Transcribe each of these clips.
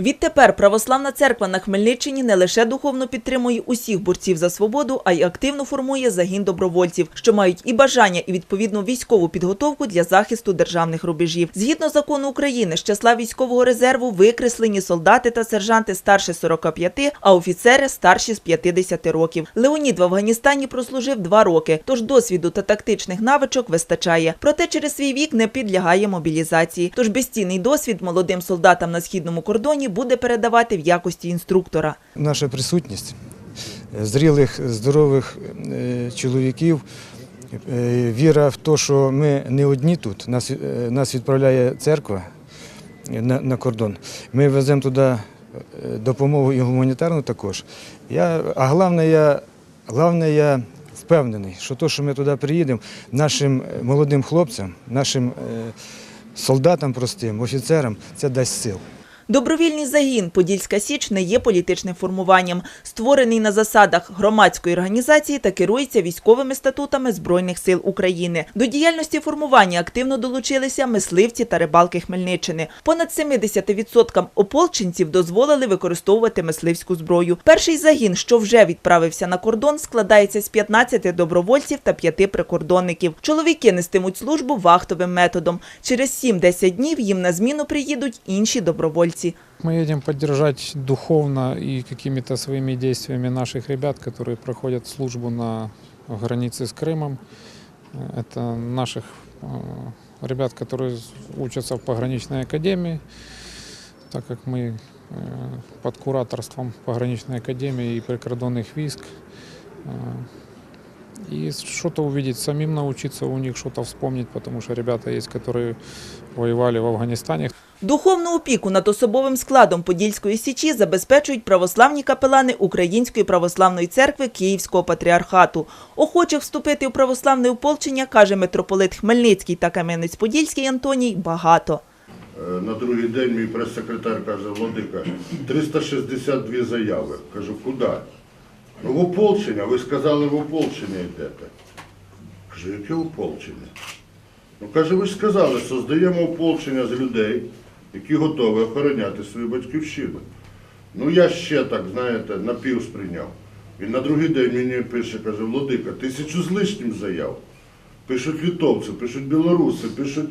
Відтепер православна церква на Хмельниччині не лише духовно підтримує усіх борців за свободу, а й активно формує загін добровольців, що мають і бажання, і відповідну військову підготовку для захисту державних рубежів. Згідно закону України, з числа військового резерву викреслені солдати та сержанти старше 45, а офіцери старші з 50 років. Леонід в Афганістані прослужив два роки, тож досвіду та тактичних навичок вистачає. Проте через свій вік не підлягає мобілізації. Тож безцінний досвід молодим солдатам на східному кордоні буде передавати в якості інструктора. Наша присутність е, зрілих, здорових е, чоловіків, е, віра в те, що ми не одні тут, нас, нас відправляє церква на, на кордон. Ми веземо туди допомогу і гуманітарну також. Я, а головне, я, головне, я впевнений, що те, що ми туди приїдемо, нашим молодим хлопцям, нашим солдатам простим, офіцерам, це дасть сил. Добровільний загін Подільська Січ не є політичним формуванням, створений на засадах громадської організації та керується військовими статутами Збройних сил України. До діяльності формування активно долучилися мисливці та рибалки Хмельниччини. Понад 70% ополченців дозволили використовувати мисливську зброю. Перший загін, що вже відправився на кордон, складається з 15 добровольців та 5 прикордонників. Чоловіки нестимуть службу вахтовим методом. Через 7-10 днів їм на зміну приїдуть інші добровольці. Мы едем поддержать духовно и какими-то своими действиями наших ребят, которые проходят службу на границе с Крымом. Это наших э, ребят, которые учатся в пограничной академии, так как мы э, под кураторством пограничной академии и прикордонных войск. Э, И что-то увидеть, самим научиться у них что-то вспомнить, потому что ребята есть, которые воевали в Афганистане, Духовну опіку над особовим складом Подільської січі забезпечують православні капелани Української православної церкви Київського патріархату. Охочих вступити у православне ополчення, каже митрополит Хмельницький та Кам'янець-Подільський Антоній, багато. Е, На другий день мій прес-секретар каже, Владика, 362 заяви. Кажу, куди? Ну, в ополчення, ви сказали, в ополчення йдете. Кажу, яке ополчення? Ну, каже, ви ж сказали, создаємо ополчення з людей, які готові охороняти свою батьківщину. Ну, я ще так, знаєте, напів сприйняв. Він на другий день мені пише, каже, Владика, тисячу з лишнім заяв. Пишуть літовці, пишуть білоруси, пишуть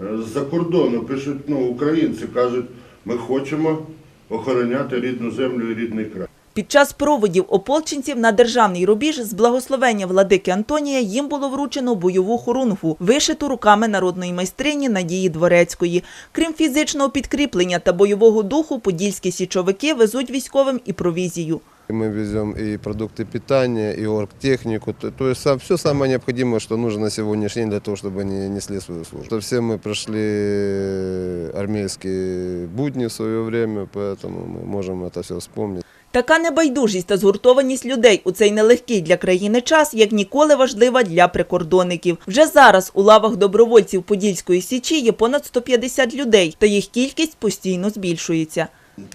е, з-за кордону, пишуть ну, українці, кажуть, ми хочемо охороняти рідну землю і рідний край. Під час проводів ополченців на державний рубіж з благословення владики Антонія їм було вручено бойову хорунгу, вишиту руками народної майстрині Надії Дворецької. Крім фізичного підкріплення та бойового духу, подільські січовики везуть військовим і провізію. Мы везем и продукты питания, и оргтехнику, то, то есть все самое необходимое, что нужно на сегодняшний день для того, чтобы они несли свою службу. То все мы прошли армейские будни в свое время, поэтому мы можем это все вспомнить. Така небайдужість та згуртованість людей у цей нелегкий для країни час як ніколи важлива для прикордонників. Вже зараз у лавах добровольців Подільської січі є понад 150 людей, та їх кількість постійно збільшується.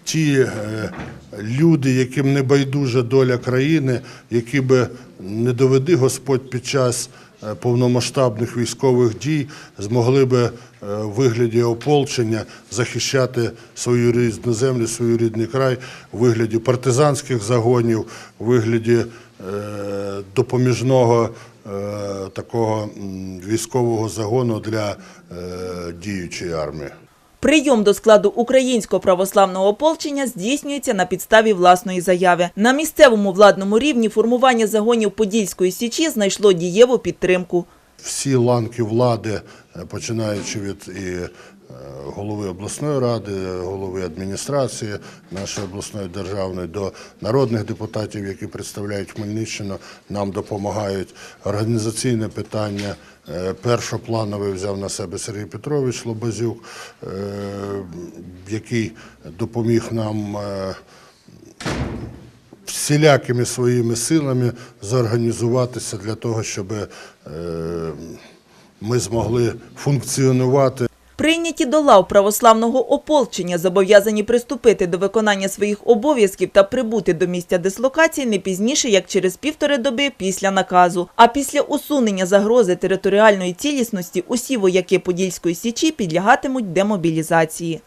Ті е, люди, яким не байдужа доля країни, які би не доведи Господь під час е, повномасштабних військових дій, змогли би е, в вигляді ополчення захищати свою рідну землю, свій рідний край, у вигляді партизанських загонів, у вигляді е, допоміжного е, такого військового загону для е, діючої армії. Прийом до складу українського православного ополчення здійснюється на підставі власної заяви. На місцевому владному рівні формування загонів Подільської січі знайшло дієву підтримку. всі ланки влади, е, починаючи від голови обласної ради, голови адміністрації нашої обласної державної до народних депутатів, які представляють Хмельниччину, нам допомагають організаційне питання. е, Першоплановий взяв на себе Сергій Петрович Лобазюк, е, який допоміг нам е, всілякими своїми силами зорганізуватися для того, щоб ми змогли функціонувати Прийняті до лав православного ополчення зобов'язані приступити до виконання своїх обов'язків та прибути до місця дислокації не пізніше, як через півтори доби після наказу. А після усунення загрози територіальної цілісності усі вояки Подільської січі підлягатимуть демобілізації.